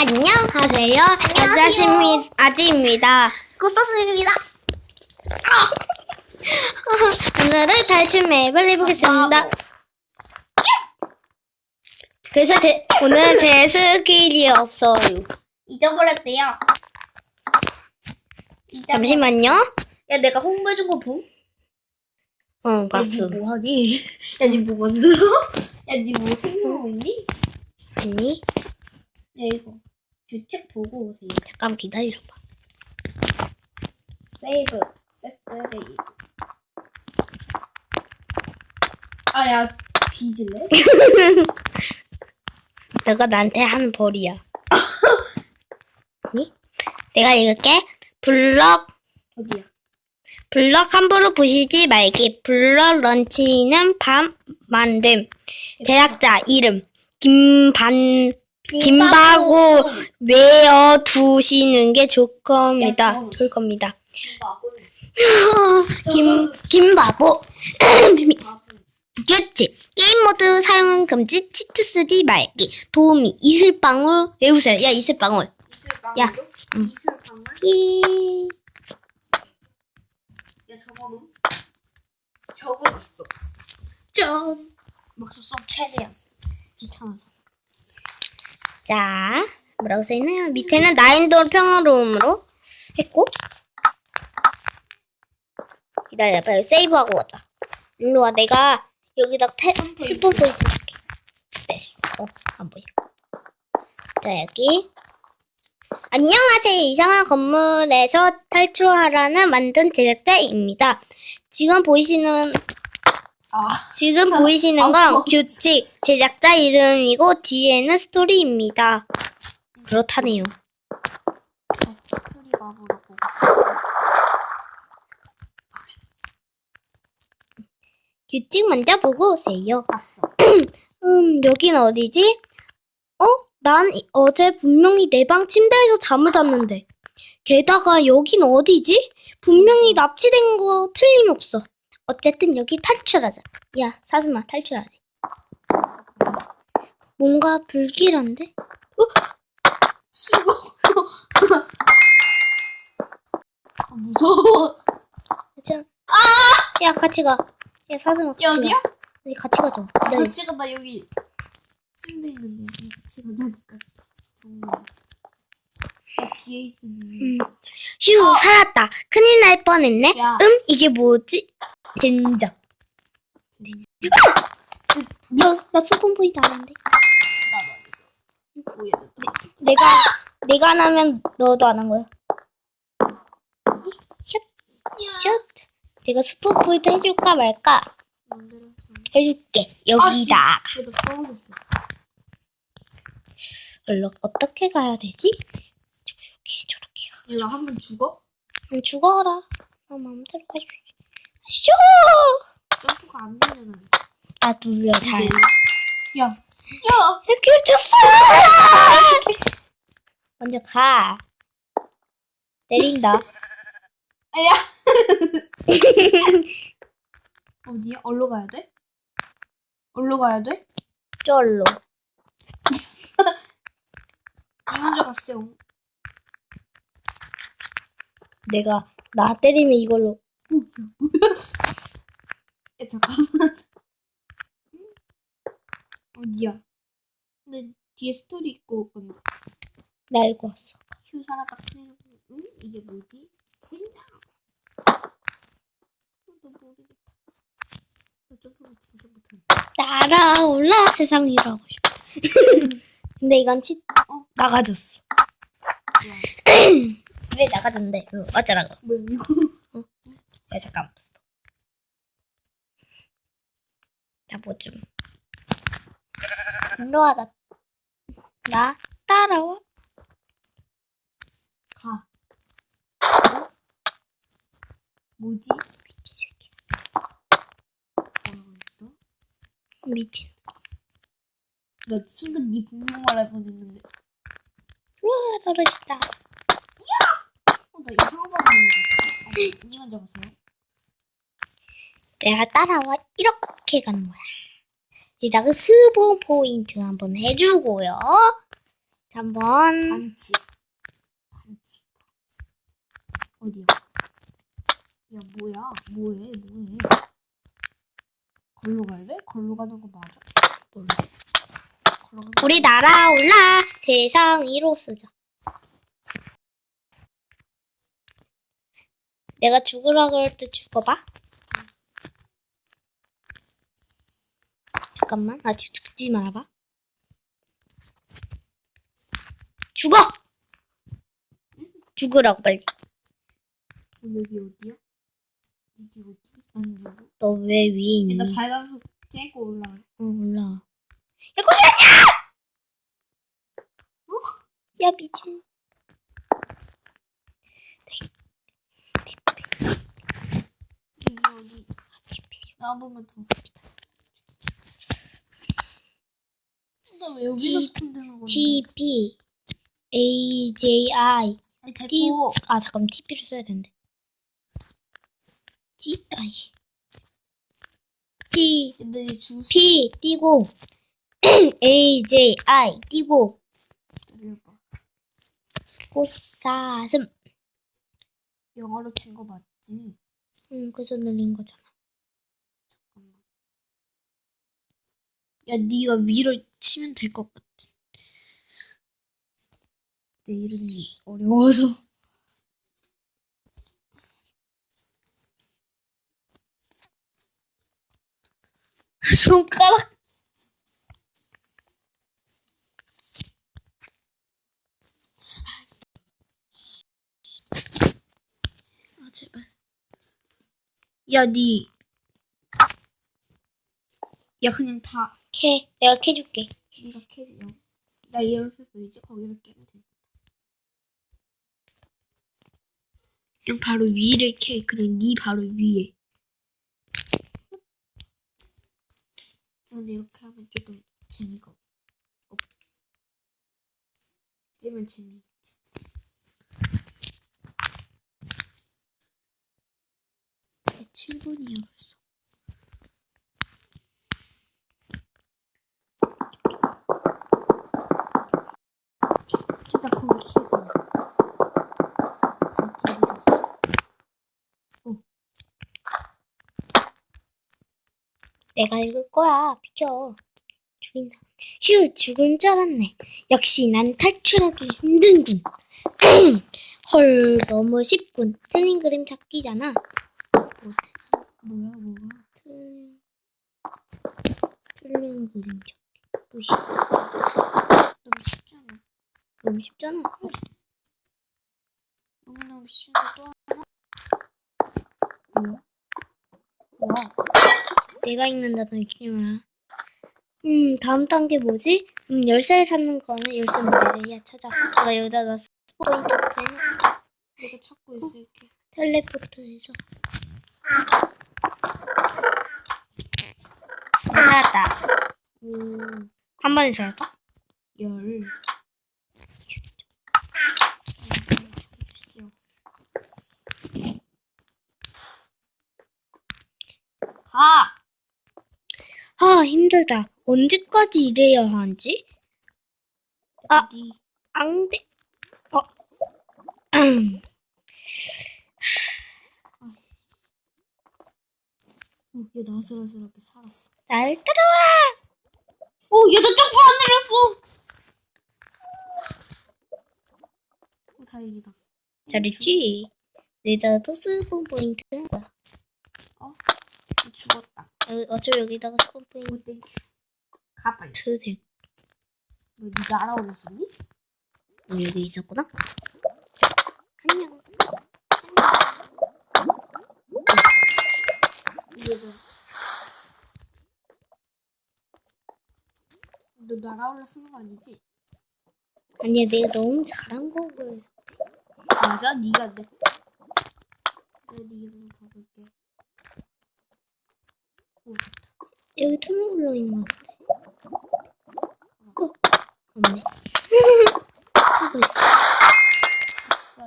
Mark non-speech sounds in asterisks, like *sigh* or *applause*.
안녕하세요. 아자십니 아지입니다. 꽃사슴입니다. *laughs* 오늘은 탈출 맵을 해보겠습니다. 그래서 제, 오늘 제 스킬이 없어요. 잊어버렸대요. 잊어버- 잠시만요. 야, 내가 홍보해준 거 봄? 어, 야, 봤음. 니 뭐 하니? 야, 니뭐 만들어? 야, 니뭐 생각하고 있니? 아니, 야, 이거. 규칙 보고 오세요. 잠깐 기다려봐. 세이브, 세트레이. 아, 야, 뒤질래? *laughs* 너가 나한테 하는 벌이야. *laughs* 아니? 내가 읽을게. 블럭, 어디야? 블럭 함부로 부시지 말기. 블럭 런치는 밤 만듦. 제작자 이름. 김반, 김바구 외어 두시는 게 좋을 겁니다. 좋을 겁니다. 김바구. 김, 김바보. *coughs* 규칙. 게임 모드 사용은 금지. 치트 쓰지 말기. 도우미. 이슬방울. 외우세요. 야, 이슬방울. 야, 응. 이슬방울? 이... 야, 적어놓음. 적어놨어. 짠! 막수 쏙 최대한. 귀찮아서. 자, 뭐라고 써있나요? 밑에는 나인도 평화로움으로 했고. 기다려봐. 여기 세이브하고 가자. 일로 와. 내가 여기다 태, 스폰 포인트 줄게. 됐어. 어, 안 보여. 자, 여기. 안녕하세요. 이상한 건물에서 탈출하라는 만든 제작자입니다. 지금 보이시는 아. 지금 보이시는 아, 건 뭐. 규칙 제작자 이름이고 뒤에는 스토리입니다. 그렇다네요. 스토리 보고. 규칙 먼저 보고 오세요. 봤어. *clears throat* 음, 여긴 어디지? 어? 난 이- 어제 분명히 내 방 침대에서 잠을 잤는데. 게다가 여긴 어디지? 분명히 납치된 거 틀림없어. 어쨌든 여기 탈출하자. 야, 사슴아, 탈출하자. 뭔가 불길한데? 수고. 아, 무서워. 자, 아! 야, 같이 가. 야, 사슴아, 같이 야, 가. 아니, 같이 가자. 기다려. 같이 가나 여기 침대 있는데 여기 같이 가자니까 정말. 나 뒤에 있으니. 음. 휴, 살았다. 큰일 날 뻔했네. 야. 음, 이게 뭐지? 젠장. 저, 나 스폰 포인트 아닌데. 뭐야? 내가, 내가 안 하면 너도 안 한 거야. 샷, 샷. 내가 스폰 포인트 해줄까 말까? 해줄게. 여기다. 까먹었어. 얼른 어떻게 가야 되지? 저렇게, 저렇게 가. 얘가 한번 죽어? 음, 죽어라. 나 마음대로. 쇼! 점프가 안 되잖아. 아, 눌려, 잘. 야, 야, 이렇게 쳤어! 먼저 가. 때린다. 야. *laughs* 어디야? 어디로 가야 돼? 어디로 가야 돼? 쩔로. 이 먼저 갔어요. 내가 나 때리면 이걸로 야, 잠깐만. 어디야? 근데 뒤에 스토리 있고 건데. 나 알고 왔어. 휴 살았다 큰일 응? 이게 뭐지? 젠장 너 모르겠다 너 점프가 진짜 못하네 날아올라 세상 일하고 싶어. *laughs* 근데 이건 치 어? 나가졌어. 야, *clears throat* 왜 나가졌는데? 어, 어쩌라고? 뭐야 이거 야 잠깐. 나뭐 좀. 일로와 나. 나 따라와. 가 어? 뭐지? 미친 새끼. 뭐라고 했어? 미친. 나 순간 네 분명 말할 뻔했는데 우와 떨어진다. 어, 나 이상한 거 하는 거 같아 니 먼저 가세요 내가 따라와 이렇게 가는 거야. 이따가 스본 포인트 한번 해주고요. 자, 한번 반칙. 반칙. 반칙. 어디야? 야 뭐야? 뭐해? 뭐해? 걸로 가야 돼? 걸로 가는 거 맞아? 몰라. 걸로 가는 우리 날아올라 세상 위로 쓰자. 내가 죽으라 그럴 때 죽어봐. 잠깐만, 아직 죽지 말아봐. 죽어! 죽으라고 빨리. 어, 여기 어디야? 여기 어디? 난 누구? 너왜 위에 있니? 나 밟아서 깨고 올라가. 어, 올라와. 야, 고시야! 야, 미친. 여기 여기 나보면 더. 나왜 여기서 T- 스폰되는 건데? T, B, A, J, I. 아니 T, 됐고. 아, 잠깐, TP를 써야 되는데. G, I. T, 근데 이 주스 P, 띄고. *clears throat* A, J, I, 띄고. 꽃사슴. 영어로 친 거 맞지? 응, 그래서 늘린 거잖아. 야, 네가 위로 치면 될 것 같아. 내 이름이 어려워서. *laughs* 손가락. 아 제발. 야, 니. 야, 그냥 다 캐, 내가 캐줄게. 네가 캐려. 나 이렇게 보이지? 거기를 깨면 돼. 그냥 바로 위를 캐. 그냥 네 바로 위에. 근데 이렇게 하면 조금 재미가 없. 찌면 재미있지. 야, 7분이야 벌써. 일단 거기 캐고. 거기 캐고. 내가 읽을 거야. 비켜. 죽인다. 휴, 죽은 줄 알았네. 역시 난 탈출하기 힘든군. 헐, 너무 쉽군. 틀린 그림 찾기잖아. 뭐야 뭐가? 틀린, 틀린 그림 찾기. 무시. 너무 쉽잖아. 너무 쉽잖아. 어, 너무너무 또 하나? 뭐야? 뭐야? 내가 읽는다, 너 읽지 마라. 음, 다음 단계 뭐지? 음, 열쇠를 찾는 거는 열쇠 모델이야. 찾아. 내가 여기다 놨어. 포인트부터 해놔. 내가 찾고 있을게. 텔레포트해서. 찾았다. 오, 한 번에 찾았다? 열. 가! 아, 힘들다. 언제까지 일해야 하지? 아. 안 돼. 어. 음. 어, 얘 나슬아슬하게 살았어. 날 따라와. 오, 얘도 점프 안 내렸어! 오, 다행이다. 잘했지? 내가 토스 스폰 포인트 한 거야. 어? 죽었다. 어, 어차피 여기다가 스폰 포인트 오, 땡큐. 가, 빨리. 될. 너 니가 알아올렸었니? 어, 여기 있었구나. 안녕. 이거는 너 날아올라 쓰는 거 아니지? 아니야, 내가 너무 잘한 거고. 맞아? 네가 내 내가 네 이름을 봐볼게 모르겠다. 여기 투명블럭 있는 것 같은데. 어, 없네. *laughs* 하고 있어.